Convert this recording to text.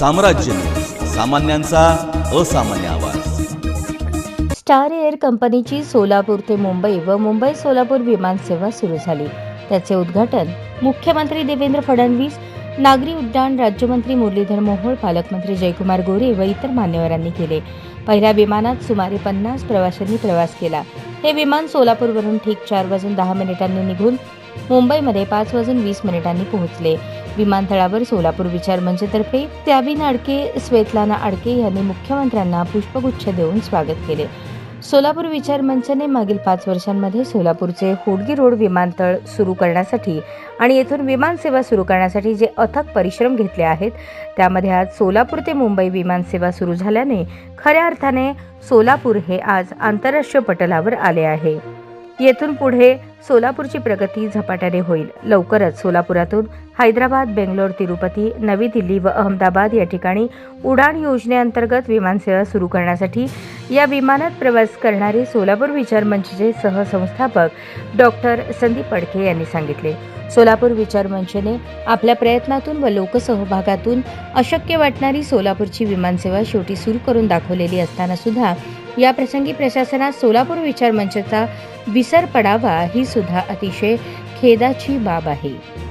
साम्राज्य. सामान्यांचा असामान्य आवाज. स्टार एअर कंपनीची सोलापूर ते मुंबई व मुंबई सोलापूर विमानसेवा सुरू झाली. त्याचे उद्घाटन मुख्यमंत्री देवेंद्र फडणवीस नागरी उड्डाण राज्यमंत्री मुरलीधर मोहोळ पालकमंत्री जयकुमार गोरे व इतर मान्यवरांनी केले. पहिल्या विमानात सुमारे पन्नास प्रवाशांनी प्रवास केला. हे विमान सोलापूरवरून ठीक चार वाजून दहा मिनिटांनी निघून मुंबईमध्ये पाच वाजून वीस मिनिटांनी पोहोचले. विमानतळावर सोलापूर विचार मंचतर्फे त्याबीन आडके स्वेतलाना आडके यांनी मुख्यमंत्र्यांना पुष्पगुच्छ देऊन स्वागत केले. सोलापूर विचार मंचने मागील पाच वर्षांमध्ये सोलापूरचे होडगी रोड विमानतळ सुरू करण्यासाठी आणि येथून विमानसेवा सुरू करण्यासाठी जे अथक परिश्रम घेतले आहेत त्यामध्ये आज सोलापूर ते मुंबई विमानसेवा सुरू झाल्याने खऱ्या अर्थाने सोलापूर हे आज आंतरराष्ट्रीय पटलावर आले आहे. येथून पुढे सोलापूरची प्रगती झपाट्याने होईल. लवकरच सोलापुरातून हैदराबाद बेंगलोर तिरुपती नवी दिल्ली व अहमदाबाद या ठिकाणी उडाण योजनेअंतर्गत विमानसेवा सुरू करण्यासाठी या विमानात प्रवास करणारे सोलापूर विचार मंचचे सहसंस्थापक डॉक्टर संदीप पडके यांनी सांगितले. सोलापूर विचार मंचने आपल्या प्रयत्नातून व लोकसहभागातून अशक्य वाटणारी सोलापूरची विमानसेवा शेवटी सुरू करून दाखवलेली असताना सुद्धा या प्रसंगी प्रशासनात सोलापूर विचार मंचचा विसर पडावा ही सुद्धा अतिशय खेदाची बाब आहे.